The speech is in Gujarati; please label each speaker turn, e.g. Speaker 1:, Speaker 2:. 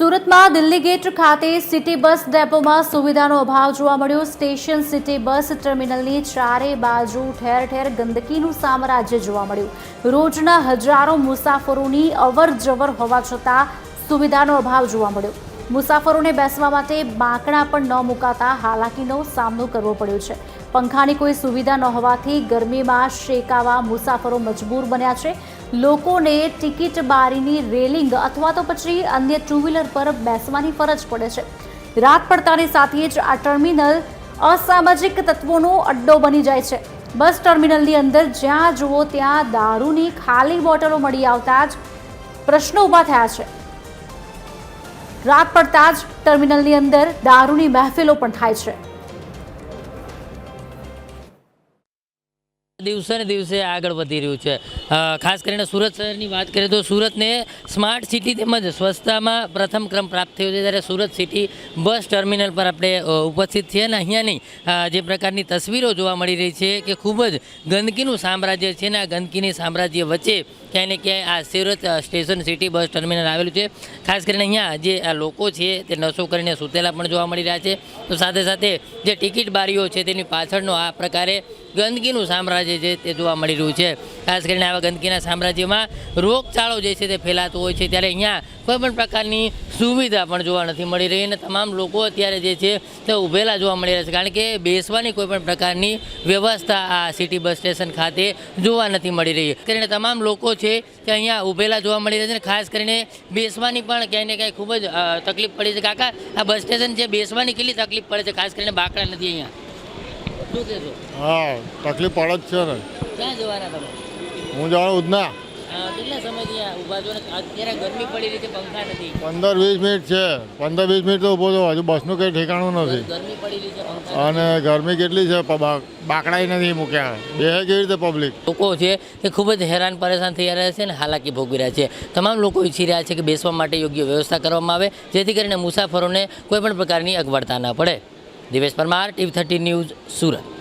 Speaker 1: સુરતમાં દિલ્હી ગેટ ખાતે સિટી બસ ડેપોમાં સુવિધાનો અભાવ જોવા મળ્યો. સ્ટેશન, સિટી બસ ટર્મિનલની ચારે બાજુ ઠેર ઠેર ગંદકીનું સામ્રાજ્ય જોવા મળ્યું. રોજના હજારો મુસાફરોની અવર જવર હોવા છતાં સુવિધાનો અભાવ જોવા મળ્યો. મુસાફરોને બેસવા માટે બાંકડા પણ ન મુકાતા હાલાકીનો સામનો કરવો પડ્યો છે. પંખાની કોઈ સુવિધા ન હોવાથી ગરમીમાં શેકાવા મુસાફરો મજબૂર બન્યા છે. લોકોને ટિકિટ બારીની રેલિંગ અથવા તો પછી અન્ય ટુ વ્હીલર પર બેસવાની ફરજ પડે છે. રાત પડતાની સાથે જ આ ટર્મિનલ અસામાજિક તત્વોનો અડ્ડો બની જાય છે. બસ ટર્મિનલની અંદર જ્યાં જુઓ ત્યાં દારૂની ખાલી બોટલો મળી આવતા જ પ્રશ્નો ઊભા થયા છે. રાત પડતા જ ટર્મિનલની અંદર દારૂની મહેફિલો પણ થાય છે.
Speaker 2: દિવસે ને દિવસે આગળ વધી રહ્યું છે. ખાસ કરીને સુરત શહેરની વાત કરીએ તો સુરતને સ્માર્ટ સિટી તેમજ સ્વચ્છતામાં પ્રથમ ક્રમ પ્રાપ્ત થયો છે. ત્યારે સુરત સિટી બસ ટર્મિનલ પર આપણે ઉપસ્થિત છીએ અને અહીંયાની જે પ્રકારની તસવીરો જોવા મળી રહી છે કે ખૂબ જ ગંદકીનું સામ્રાજ્ય છે ને આ ગંદકીની સામ્રાજ્ય વચ્ચે ક્યાંય ને ક્યાંય આ Surat station city bus terminal આવેલું છે. ખાસ કરીને અહીંયા જે આ લોકો છે તે નશો કરીને સૂતેલા પણ જોવા મળી રહ્યા છે. તો સાથે સાથે જે ટિકિટ બારીઓ છે તેની પાછળનો આ પ્રકારે ગંદકીનું સામ્રાજ્ય છે તે જોવા મળી રહ્યું છે. ખાસ કરીને આવા ગંદકીના સામ્રાજ્યમાં રોગચાળો જે છે તે ફેલાતો હોય છે ત્યારે અહીંયા કોઈ પણ પ્રકારની સુવિધા પણ જોવા નથી મળી રહી અને તમામ લોકો અત્યારે જે છે તે ઊભેલા જોવા મળી રહ્યા છે કારણ કે બેસવાની કોઈ પણ પ્રકારની વ્યવસ્થા આ સિટી બસ સ્ટેશન ખાતે જોવા નથી મળી રહી. કરીને તમામ લોકો છે તે અહીંયા ઊભેલા જોવા મળી રહ્યા છે અને ખાસ કરીને બેસવાની પણ ક્યાંય ને ક્યાંય ખૂબ જ તકલીફ પડી છે. કાકા આ બસ સ્ટેશન છે બેસવાની કેટલી તકલીફ પડે છે? ખાસ કરીને બાકડા નથી અહીંયા. શું કહેશો?
Speaker 3: હા તકલીફ પડે જ છે ને.
Speaker 2: ક્યાં જવાના તમે?
Speaker 3: હું જાણું ઉધના.
Speaker 2: કેટલા સમયથી ઊભા છો અત્યારે ગરમી પડી રહી છે પંખા નથી.
Speaker 3: પંદર વીસ મિનિટ છે. પંદર વીસ મિનિટ તો ઊભો છો. હજુ બસનું કંઈ ઠેકાણું નથી.
Speaker 2: ગરમી પડી રહી છે
Speaker 3: અને ગરમી કેટલી છે? બાકડાઈ નથી મૂક્યા. બે કેવી રીતે પબ્લિક
Speaker 2: લોકો છે તે ખૂબ જ હેરાન પરેશાન થઈ રહ્યા છે અને હાલાકી ભોગવી રહ્યા છે. તમામ લોકો ઈચ્છી રહ્યા છે કે બેસવા માટે યોગ્ય વ્યવસ્થા કરવામાં આવે જેથી કરીને મુસાફરોને કોઈ પણ પ્રકારની અગવડતા ન પડે. Divesh Parmar TV thirty news Surat.